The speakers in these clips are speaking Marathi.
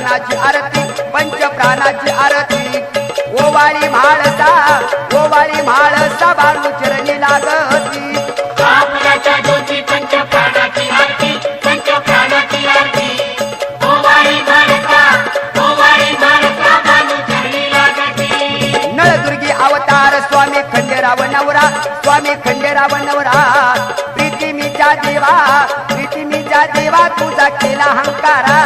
प्राणाची आरती पंच प्राणाची आरती. ओवाळी म्हाळसा ओवाळी म्हाळसा बाळू चरणी लागती. अवतार स्वामी खंडेराव नवरा स्वामी खंडेराव नवरा. प्रीतिमीच्या देवा प्रीतिमीच्या देवा तुझा केला हंकारा.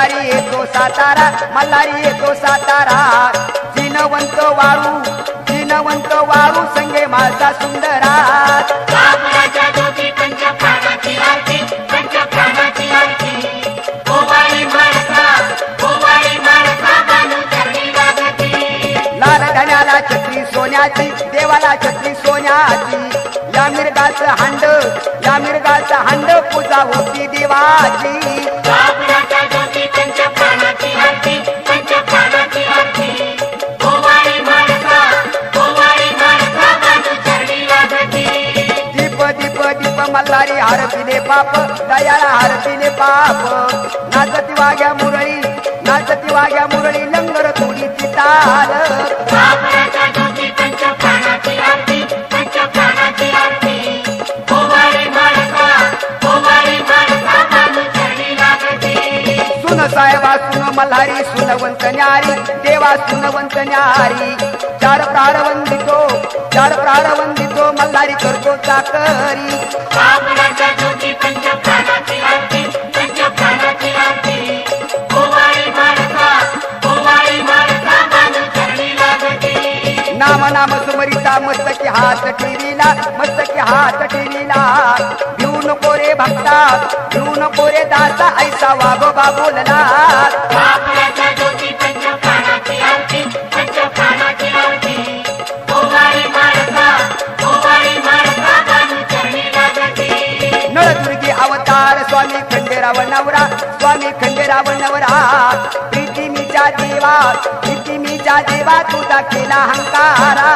मल्हारी येतो सातारा मल्हारी येतो सातारा. जिनवंत वाळू जिनवंत वाळू संगे माझा सुंदर छत्री सोन्याची देवाला छत्री सोन्याची. या मिरगाचं हांड या मिरगाचं हांड पूजा होती देवाची. दीप दीप दीप मल्हारी पाप दयाला हरपिले पाप. नाचती वाघ्या मुरळी नाचती वाघ्या मुरळी लंगर तुडीची ताल. मल्हारी सुनवंत न्यारी देवा सुनवंत न्यारी. चार प्रारवंदितो चार प्रारवंदितो मल्हारी करतो चाकरी. मस्तकी हात ठेवीला मस्तकी हात ठेवीला भिऊ नको रे भक्ता भिऊ नको रे दासा ऐसा वागोबा बोलला स्वामी खंडेराव नवरा स्वामी खंडेराव नवरा. प्रीतिमीच्या देवा प्रीतिमीच्या देवा तुझा केला हंकारा